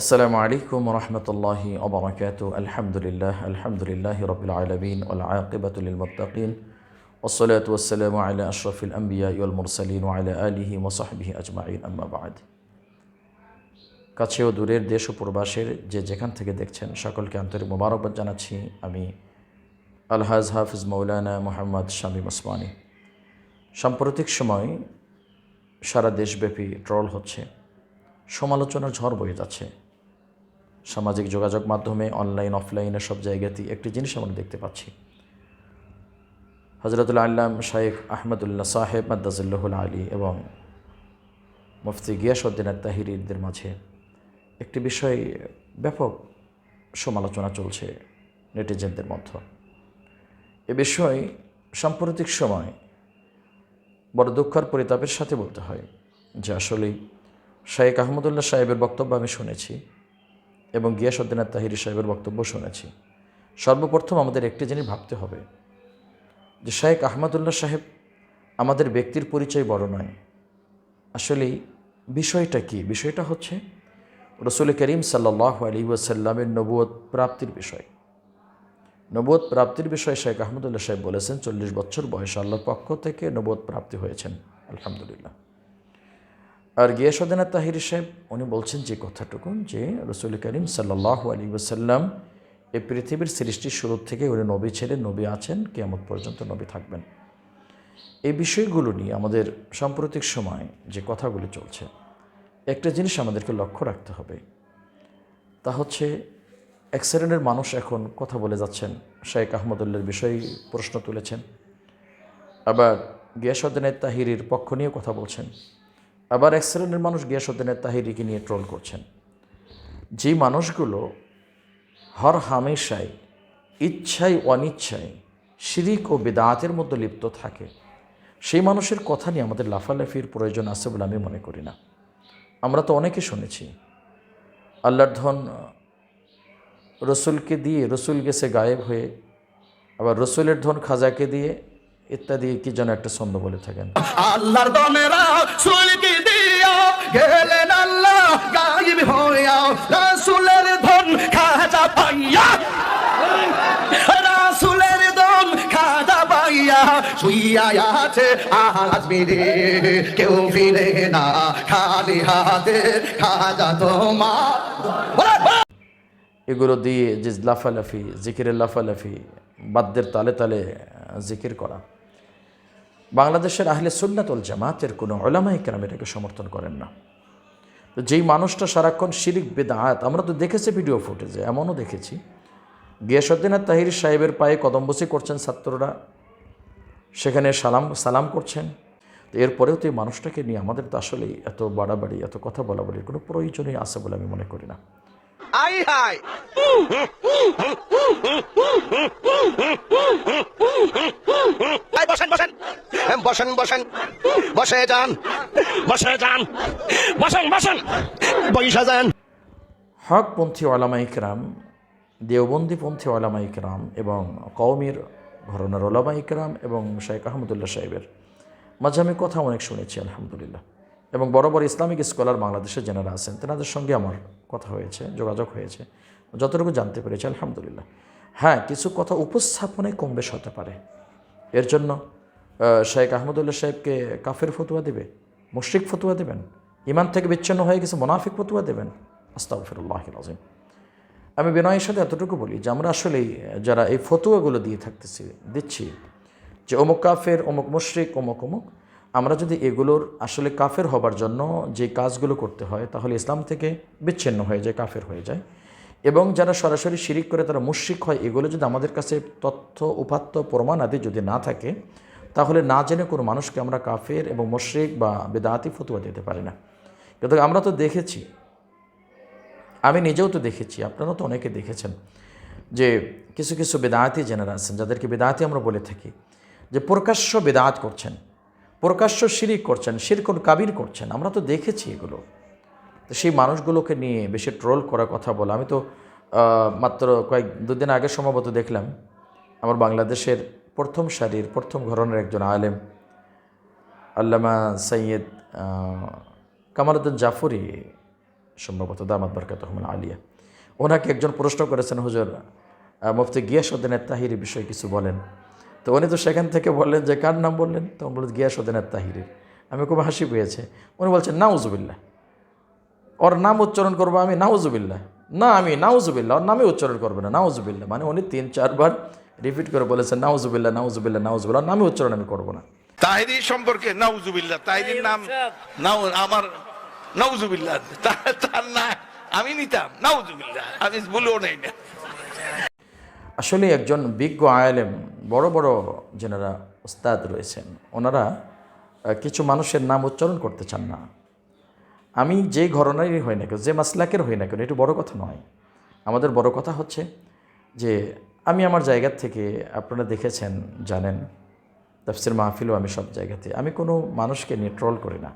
আসসালামু আলাইকুম রহমতুল্লাহি অবরাকাত আলহামদুলিল্লাহ আলহামদুলিল্লাহ রবিল আলমিন আলআকিবাতুল মুতাকিন ওসলাত ওসালাম আলা আশরফিল আম্বিয়া ইউল মুরসালিন আলা আলিহি মোসাহবিহি আজমাইন আম্মাবাদ কাছেও দূরের দেশ ও প্রবাসের যে যেখান থেকে দেখছেন সকলকে আন্তরিক মোবারকবাদ জানাচ্ছি। আমি আলহাজ হাফিজ মৌলানা মোহাম্মদ শামীম ওসমানী। সাম্প্রতিক সময় সারা দেশব্যাপী ট্রল হচ্ছে। সমালোচনার ঝড় বয়ে যাচ্ছে। সামাজিক যোগাযোগ মাধ্যমে, অনলাইন, অফলাইনে সব জায়গাতেই একটি জিনিস আমরা দেখতে পাচ্ছি। হজরতুল্লাহ আল্লাম শাহেখ আহমদুল্লাহ সাহেব মাদ্দাজুল্লাহুল আলী এবং মুফতি গিয়াসউদ্দিন তাহিরিদের মাঝে একটি বিষয় ব্যাপক সমালোচনা চলছে নেটিজেনদের মধ্যে। এ বিষয়ে সাম্প্রতিক সময় বড় দুঃখর পরিতাপের সাথে বলতে হয়, যে আসলেই শাহেক আহমদুল্লাহ সাহেবের বক্তব্য আমি শুনেছি। এবং গিয়াসউদ্দিন তাহিরি সাহেবের বক্তব্য শুনেছি। সর্বপ্রথম আমাদের একটি জিনিস ভাবতে হবে, যে শাহেক আহমদুল্লাহ সাহেব আমাদের ব্যক্তির পরিচয় বড় নয়। আসলে বিষয়টা কি? বিষয়টা হচ্ছে রসুল করিম সাল্লাহ আলী ওয়াসাল্লামের নবুয়ত প্রাপ্তির বিষয়। নবুয়ত প্রাপ্তির বিষয়ে শেখ আহমদুল্লাহ সাহেব বলেছেন, চল্লিশ বছর বয়সে আল্লাহর পক্ষ থেকে নবুয়ত প্রাপ্তি হয়েছেন। আলহামদুলিল্লাহ। আর গিয়াসুদ্দিন তাহির সাহেব, উনি বলছেন যে কথাটুকু যে রসুল করিম সাল্লাহ আলী ওসাল্লাম এই পৃথিবীর সৃষ্টির শুরু থেকে উনি নবী ছিলেন নবী আছেন কেমন পর্যন্ত নবী থাকবেন। এই বিষয়গুলো নিয়ে আমাদের সাম্প্রতিক সময় যে কথাগুলো চলছে, একটা জিনিস আমাদেরকে লক্ষ্য রাখতে হবে। তা হচ্ছে, এক মানুষ এখন কথা বলে যাচ্ছেন, শেখ আহমদুল্লার বিষয়ে প্রশ্ন তুলেছেন। আবার গিয়াসুদ্দিনের তাহিরির পক্ষ নিয়ে কথা বলছেন। আবার এক শ্রেণির মানুষ গিয়াসুদ্দিনের তাহিরিকে নিয়ে ট্রোল করছেন। যে মানুষগুলো হর হামেশাই ইচ্ছায় অনিচ্ছায় শিরিক ও বেদাতের মধ্যে লিপ্ত থাকে, সেই মানুষের কথা নিয়ে আমাদের লাফালাফির প্রয়োজন আছে বলে আমি মনে করি না। আমরা তো অনেকে শুনেছি, আল্লাহর ধন রসুলকে দিয়ে রসুল গেছে গায়েব হয়ে, আবার রসুলের ধন খাজাকে দিয়ে ইত্যাদি কি যেন একটা ছন্দ বলে থাকেন। আল্লাহর দনেরা সুলকি দিয়া গেলেন আল্লাহ গায়েব হইয়া রাসূলের ধন খাজা পাইয়া। রাসূলের ধন খাজা পাইয়া শুইয়া আছে আজ মেরে কেউ ফিরে না খালি হাতে খাজা তোমার। এগুলো দিয়ে যে লাফালাফি জিকিরের লাফালাফি বাদ্যের তালে তালে জিকির করা। বাংলাদেশের আহলে সুন্নাতুল জামাতের কোনো ওলামাই কেরাম এটাকে সমর্থন করেন না। তো যেই মানুষটা সারাক্ষণ শিরিক, বেদায়াত, আমরা তো দেখেছি ভিডিও ফুটেজে, এমনও দেখেছি। গিয়াসুদ্দিন আর তাহির সাহেবের পায়ে কদমবসি করছেন ছাত্ররা, সেখানে সালাম সালাম করছেন। তো এরপরেও তো এই মানুষটাকে নিয়ে আমাদের তো আসলেই এত বাড়াবাড়ি, এত কথা বলা বলির কোনো প্রয়োজনই আছে বলে আমি মনে করি না। আই হাই আই বসেন বসেন এম, বসেন বসেন। বসে যান। বসে যান। বসেন বসেন। বৈশা যান হকপন্থী ওলামা ইকরাম দেওবন্দিপন্থী ওলামা ইকরাম এবং কওমির ঘরনার ওলামা ইকরাম এবং শেখ আহমদুল্লাহ সাহেবের মাঝে আমি কথা অনেক শুনেছি, আলহামদুলিল্লাহ। এবং বড় বড় ইসলামিক স্কলার বাংলাদেশে যারা আছেন, তেনাদের সঙ্গে আমার কথা হয়েছে, যোগাযোগ হয়েছে। যতটুকু জানতে পেরেছি, আলহামদুলিল্লাহ। হ্যাঁ কিছু কথা উপস্থাপনে কম বেশ হতে পারে। এর জন্য শেখ আহমদুল্লাহ সাহেবকে কাফের ফতুয়া দেবে, মুশরিক ফতুয়া দেবেন, ইমান থেকে বিচ্ছিন্ন হয়ে গেছে মোনাফিক ফতুয়া দেবেন? আজিম আমি বিনয়ের সাথে এতটুকু বলি যে আমরা আসলেই যারা এই ফতুয়াগুলো দিয়ে থাকতেছি, দিচ্ছি, যে অমুক কাফের, অমুক মুশরিক, অমুক অমুক, আমরা যদি এগুলোর আসলে কাফের হবার জন্য যে কাজগুলো করতে হয়, তাহলে ইসলাম থেকে বিচ্ছিন্ন হয়ে যায়, কাফের হয়ে যায়। এবং যারা সরাসরি শিরিক করে তারা মুশরিক হয়, এগুলো যদি আমাদের কাছে তথ্য, উপাত্ত, প্রমাণ আদি যদি না থাকে তাহলে না জেনে কোনো মানুষকে আমরা কাফের এবং মুশরিক বা বেদাতি ফতুয়া দিতে পারি না। কিন্তু আমরা তো দেখেছি, আমি নিজেও তো দেখেছি আপনারাও তো অনেকে দেখেছেন, যে কিছু কিছু বেদায়াতি জেনারা আছেন, যাদেরকে বেদায়াতি আমরা বলে থাকি, যে প্রকাশ্য বেদাত করছেন, প্রকাশ্য শিরিক করছেন, শিরকুন কাবির করছেন, আমরা তো দেখেছি এগুলো। তো সেই মানুষগুলোকে নিয়ে বেশি ট্রোল করার কথা বলা, আমি তো মাত্র কয়েক, দুদিন আগে সম্ভবত দেখলাম, আমার বাংলাদেশের প্রথম সারির প্রথম ঘরনের একজন আলেম আল্লামা সৈয়দ আহ, কামালুদ্দিন জাফরি সম্ভবত দামাত বরকাত রহমান আলিয়া। ওনাকে একজন প্রশ্ন করেছেন হুজুর মুফতি গিয়াসুদ্দিনের তাহিরি বিষয়ে কিছু বলেন? তো উনি তো সেখান থেকে বললেন যে কার নাম বললেন? তো বললেন গিয়াসুদ্দিনের তাহিরির আমি খুব হাসি পেয়েছে। উনি বলছেন নাউজুবিল্লাহ। ওর নাম উচ্চারণ করব আমি নাউজুবিল্লাহ। না আমি নাউজুবিল্লাহ। ওর নামে উচ্চারণ করব না নাউজুবিল্লাহ। মানে উনি তিন চারবার রিপিট করে বলেছেন নাউজুবিল্লাহ নাউজুবিল্লাহ নাউজুবিল্লাহ। নামে উচ্চারণ আমি করব না। তাহিরি সম্পর্কে নাউজুবিল্লাহ তাহিরির নাম নাউ আমার নাউজুবিল্লাহ তার না আমি নিতাম নাউজুবিল্লাহ আমি ভুলেও নেই না। আসলে একজন বিজ্ঞ আলেম বড় বড় যেনারা ওস্তাদ রয়েছেন ওনারা কিছু মানুষের নাম উচ্চারণ করতে চান না। আমি যে ঘরনারই হই না কেন যে মাসলাকের হই না কেন এটা বড় কথা নয়। আমাদের বড় কথা হচ্ছে যে আমি আমার জায়গা থেকে আপনারা দেখেছেন, জানেন, তাফসির মাহফিলও আমি সব জায়গাতে। আমি কোনো মানুষকে নিয়ে ট্রল করি না।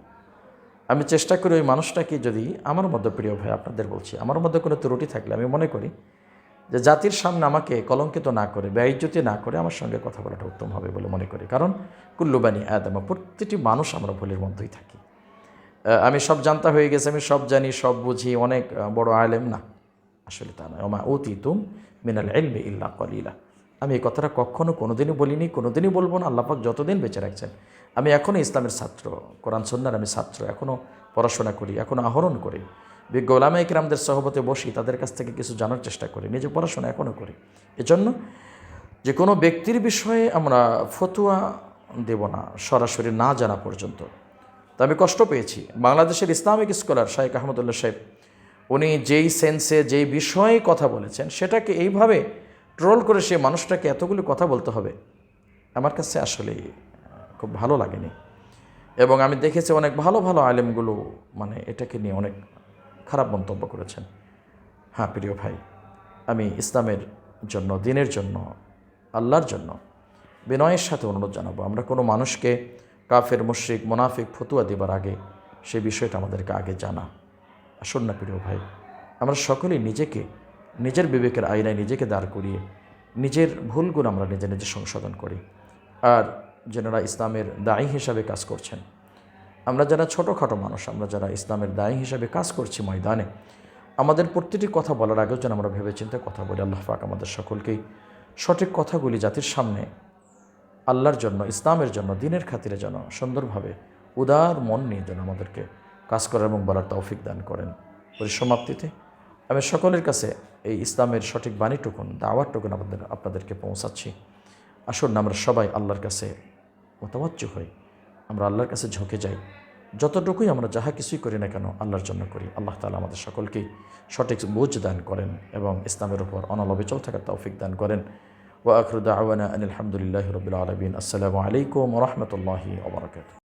আমি চেষ্টা করি ওই মানুষটাকে যদি, আমার মধ্যে প্রিয় ভাই আপনাদের বলছি, আমার মধ্যে কোনো ত্রুটি থাকলে আমি মনে করি যে জাতির সামনে আমাকে কলঙ্কিত না করে ব্যয়জ্যোতি না করে আমার সঙ্গে কথা বলাটা উত্তম হবে বলে মনে করি। কারণ কুল্লুবানি আদামা, প্রতিটি মানুষ আমরা ভুলের মধ্যেই থাকি। আমি সব জানতা হয়ে গেছে, আমি সব জানি, সব বুঝি, অনেক বড় আলেম না। আসলে তা নয়। ওমা অতি তুম মিনাল এলমে ইল্লা কলিলা। আমি এই কথাটা কখনো কোনোদিনই বলিনি, কোনোদিনই বলব না আল্লাপাক যতদিন বেঁচে রাখছেন। আমি এখনও ইসলামের ছাত্র, কোরআন সন্ন্যার আমি ছাত্র এখনও পড়াশোনা করি এখনও আহরণ করি। বিজ্ঞ ওলামা ইকরামদের সহবতে বসি, তাদের কাছ থেকে কিছু জানার চেষ্টা করি, নিজে পড়াশোনা এখনও করি। এজন্য যে কোনো ব্যক্তির বিষয়ে আমরা ফতুয়া দেব না, সরাসরি না জানা পর্যন্ত। তা আমি কষ্ট পেয়েছি। বাংলাদেশের ইসলামিক স্কলার শাহেক আহমদুল্লাহ সাহেব উনি যেই সেন্সে, যেই বিষয়ে কথা বলেছেন, সেটাকে এইভাবে ট্রোল করে সে মানুষটাকে এতগুলো কথা বলতে হবে, আমার কাছে আসলে খুব ভালো লাগেনি। এবং আমি দেখেছি অনেক ভালো ভালো আলেমগুলো মানে এটাকে নিয়ে অনেক খারাপ মন্তব্য করেছেন। হ্যাঁ প্রিয় ভাই, আমি ইসলামের জন্য, দিনের জন্য, আল্লাহর জন্য বিনয়ের সাথে অনুরোধ জানাব। আমরা কোনো মানুষকে, কাফের, মুশ্রিক, মোনাফিক, ফতুয়া দেবার আগে সে বিষয়টা আমাদেরকে আগে জানা। আসুন না প্রিয় ভাই। আমরা সকলেই নিজেকে, নিজের বিবেকের আয়নায় নিজেকে দাঁড় করিয়ে, নিজের ভুলগুলো আমরা নিজে নিজে সংশোধন করি। আর যেনারা ইসলামের দায়ী হিসাবে কাজ করছেন, আমরা যারা ছোটোখাটো মানুষ, আমরা যারা ইসলামের দায়ী হিসাবে কাজ করছি ময়দানে, আমাদের প্রতিটি কথা বলার আগেও যেন আমরা ভেবেচিন্তে কথা বলি। আল্লাহ পাক আমাদের সকলকেই সঠিক কথাগুলি জাতির সামনে, আল্লাহর জন্য, ইসলামের জন্য, দিনের খাতিরে যেন সুন্দরভাবে উদার মন নিয়ে যেন আমাদেরকে কাজ করার এবং বলার তৌফিক দান করেন। পরিসমাপ্তিতে আমি সকলের কাছে এই ইসলামের সঠিক বাণীটুকুন, দাওয়াতটুকুন আপনাদের, আপনাদেরকে পৌঁছাচ্ছি। আসুন, আমরা সবাই আল্লাহর কাছে মতাবাচ্য হই। আমরা আল্লাহর কাছে ঝুঁকে যাই। যতটুকুই আমরা যাহা কিছুই করি না কেন, আল্লাহর জন্য করি। আল্লাহ তালা আমাদের সকলকেই সঠিক বুঝ দান করেন এবং ইসলামের উপর অনলবিচল থাকার তৌফিক দান করেন। ওয়া আখরুদ আওয়ানা আনিল হামদুলিল্লাহ রবিল আলমিন। আসসালামু আলাইকুম রহমতুল্লাহি ওবরাকাত